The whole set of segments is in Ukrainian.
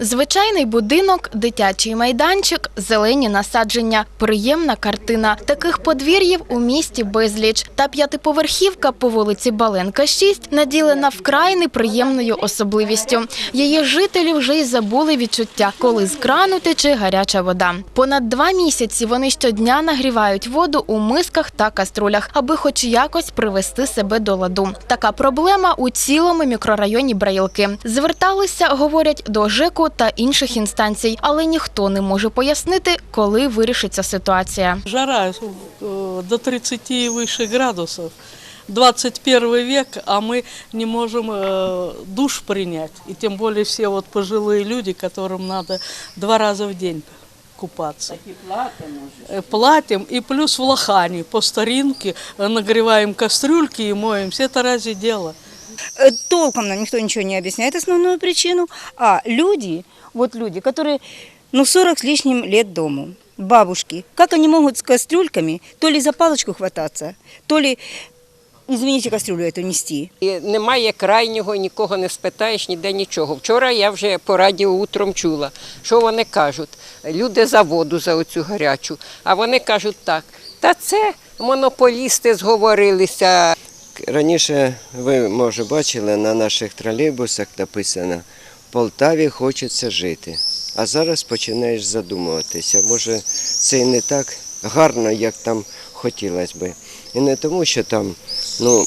Звичайний будинок, дитячий майданчик, зелені насадження, приємна картина. Таких подвір'їв у місті безліч. Та п'ятиповерхівка по вулиці Баленка 6 наділена вкрай неприємною особливістю. Її жителі вже й забули відчуття, коли з крану тече гаряча вода. Понад два місяці вони щодня нагрівають воду у мисках та каструлях, аби хоч якось привести себе до ладу. Така проблема у цілому мікрорайоні Браїлки. Зверталися, говорять, до ЖЕКу та інших інстанцій, але ніхто не може пояснити, коли вирішиться ситуація. Жара э, до 30 и выше градусов. 21 век, а мы не можем э, душ принять. И тем более все вот пожилые люди, которым надо два раза в день купаться. Э, Платим, и плюс в лохане по старинке э, нагреваем кастрюльки и моемся. Это разве дело? Э, толком нам никто ничего не объясняет основную причину, а люди, вот люди, которые, ну, 40 с лишним лет дому, бабушки, как они могут с кастрюльками то ли за палочку хвататься, то ли, извините, кастрюлю эту нести. І немає крайнього, нікого не спитаєш, ніде нічого. Вчора я вже по радіо утром чула, що вони кажуть. Люди за воду за оцю гарячу. А вони кажуть так, та це монополісти зговорилися. Раніше ви, може, бачили на наших тролейбусах написано в Полтаві хочеться жити. А зараз починаєш задумуватися. Може, це і не так гарно, як там хотілося би. І не тому, що там ну,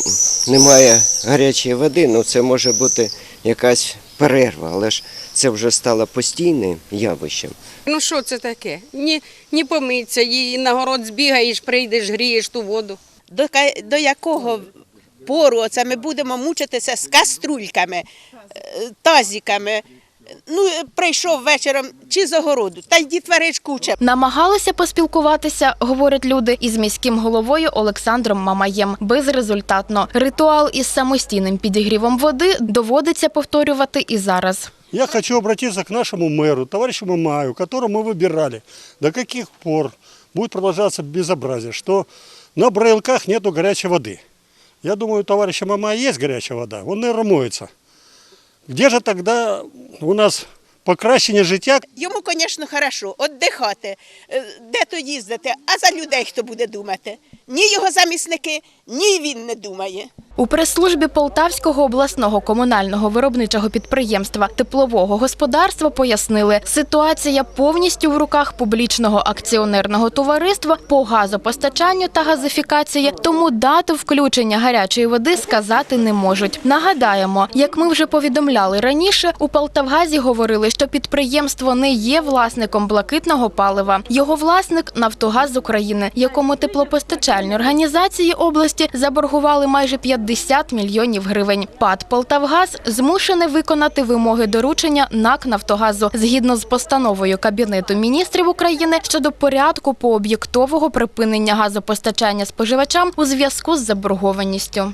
немає гарячої води, ну це може бути якась перерва, але ж це вже стало постійним явищем. Ну що це таке? Ні, ні помиться, і на город збігаєш, прийдеш, грієш ту воду. до, ка- до якого пору оце ми будемо мучитися з каструльками, е, тазиками. Ну, е, прийшов вечором чи з огороду, та й дітварич куча. Намагалися поспілкуватися, говорять люди, із міським головою Олександром Мамаєм. Безрезультатно. Ритуал із самостійним підігрівом води доводиться повторювати і зараз. Я хочу обратиться к нашему мэру, товарищу Мамаю, которого мы выбирали. До каких пор будет продолжаться безобразие, что на брайлках нету горячей воды. Я думаю, у Мамая есть горячая вода, он, наверное, моется. Где же тогда у нас покращення життя? Йому, звісно, хорошо, віддихати, е, де то їздити, а за людей хто буде думати? Ні його замісники, ні він не думає. У прес-службі Полтавського обласного комунального виробничого підприємства теплового господарства пояснили, ситуація повністю в руках публічного акціонерного товариства по газопостачанню та газифікації, тому дату включення гарячої води сказати не можуть. Нагадаємо, як ми вже повідомляли раніше, у Полтавгазі говорили, що підприємство не є власником блакитного палива. Його власник Нафтогаз України, якому теплопостачальні організації області заборгували майже 50 мільйонів гривень. ПАД Полтавгаз змушений виконати вимоги доручення НАК Нафтогазу згідно з постановою Кабінету міністрів України щодо порядку пооб'єктового припинення газопостачання споживачам у зв'язку з заборгованістю.